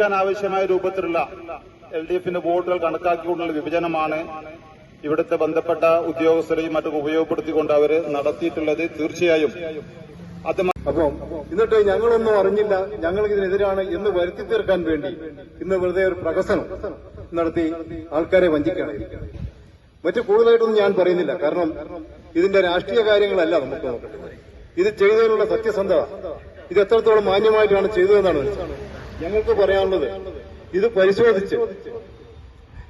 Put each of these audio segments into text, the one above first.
ജയിക്കാൻ ആവശ്യമായ രൂപത്തിലുള്ള എൽ ഡി എഫിന്റെ വോട്ടുകൾ കണക്കാക്കിക്കൊണ്ടുള്ള വിഭജനമാണ് ഇവിടുത്തെ ബന്ധപ്പെട്ട ഉദ്യോഗസ്ഥരെയും മറ്റും ഉപയോഗപ്പെടുത്തിക്കൊണ്ട് അവർ നടത്തിയിട്ടുള്ളത്. തീർച്ചയായും. അത് അപ്പം എന്നിട്ട് ഞങ്ങളൊന്നും അറിഞ്ഞില്ല. ഞങ്ങൾ ഇതിനെതിരാണ് എന്ന് വരുത്തി തീർക്കാൻ വേണ്ടി ഇന്ന് വെറുതെ ഒരു പ്രകസനം നടത്തി ആൾക്കാരെ വഞ്ചിക്കണം മറ്റു കൂടുതലായിട്ടൊന്നും ഞാൻ പറയുന്നില്ല. കാരണം ഇതിന്റെ രാഷ്ട്രീയ കാര്യങ്ങളല്ല നമുക്ക് ഇത് ചെയ്തതിനുള്ള സത്യസന്ധത. ഇത് എത്രത്തോളം മാന്യമായിട്ടാണ് ചെയ്തതെന്നാണ് മനസ്സിലാക്കുന്നത്. ഞങ്ങൾക്ക് പറയാനുള്ളത് ഇത് പരിശോധിച്ച്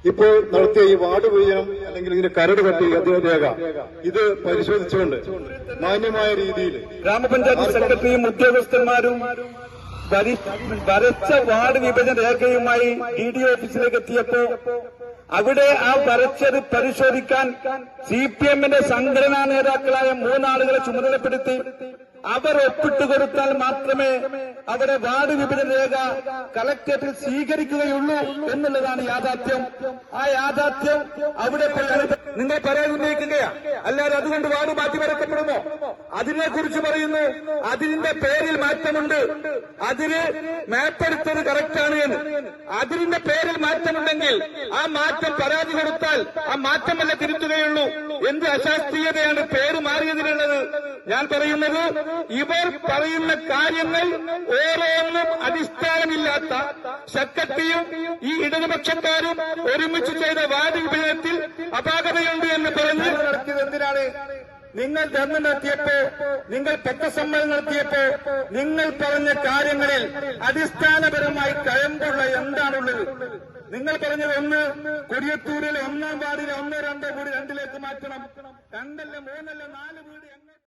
ഇപ്പോൾ നടത്തിയ ഈ വാർഡ് വിഭജനം അല്ലെങ്കിൽ ഇതിന്റെ കരട് കട്ടി രേഖ ഇത് പരിശോധിച്ചുകൊണ്ട് മാന്യമായ രീതിയിൽ ഗ്രാമപഞ്ചായത്ത് സെക്രട്ടറിയും ഉദ്യോഗസ്ഥന്മാരും വരി- വരച്ച വാർഡ് വിഭജന രേഖയുമായി ഡി ഡി ഓഫീസിലേക്ക് എത്തിയപ്പോ അവിടെ ആ വരച്ചത് പരിശോധിക്കാൻ സി പി എമ്മിന്റെ സംഘടനാ നേതാക്കളായ മൂന്നാളുകളെ ചുമതലപ്പെടുത്തി അവർ ഒപ്പിട്ട് കൊടുത്താൽ മാത്രമേ അവിടെ വാർഡ് വിഭജന രേഖ കളക്ടറേറ്റിൽ സ്വീകരിക്കുകയുള്ളൂ എന്നുള്ളതാണ് യാഥാർത്ഥ്യം. ആ യാഥാർത്ഥ്യം അവിടെ നിങ്ങൾ പരാതി ഉന്നയിക്കുകയാ അല്ലാതെ അതുകൊണ്ട് വാർഡ് മാറ്റി വരക്കപ്പെടുമോ അതിനെ കുറിച്ച് പറയുന്നു. അതിന്റെ പേരിൽ മാറ്റമുണ്ട്. അതിന് മാപ്പെടുത്തത് കറക്റ്റാണ് എന്ന്. അതിന്റെ പേരിൽ മാറ്റമുണ്ടെങ്കിൽ ആ മാറ്റം പരാതി കൊടുത്താൽ ആ മാറ്റമല്ല തിരുത്തുകയുള്ളൂ. എന്ത് അശാസ്ത്രീയതയാണ് പേര് ഞാൻ പറയുന്നത് ഇവർ പറയുന്ന കാര്യങ്ങൾ ഓരോന്നും അടിസ്ഥാനമില്ലാത്ത ശക്തിയും ഈ ഇടതുപക്ഷക്കാരും ഒരുമിച്ച് ചെയ്ത വാർഡ് വിഭജനത്തിൽ അപാകതയുണ്ട് എന്ന് പറഞ്ഞ് നടത്തിയത് എന്തിനാണ്? നിങ്ങൾ ധർമ്മ നടത്തിയപ്പോ നിങ്ങൾ പത്രസമ്മേളനം നടത്തിയപ്പോ നിങ്ങൾ പറഞ്ഞ കാര്യങ്ങളിൽ അടിസ്ഥാനപരമായി കഴമ്പുള്ള എന്താണുള്ളത്? നിങ്ങൾ പറഞ്ഞത് ഒന്ന് കൊടിയത്തൂരിലെ ഒന്നാം വാർഡിലെ ഒന്ന് രണ്ടോ വീട് രണ്ടിലേക്ക് മാറ്റണം. രണ്ടല്ല മൂന്നല്ല നാല് വീട്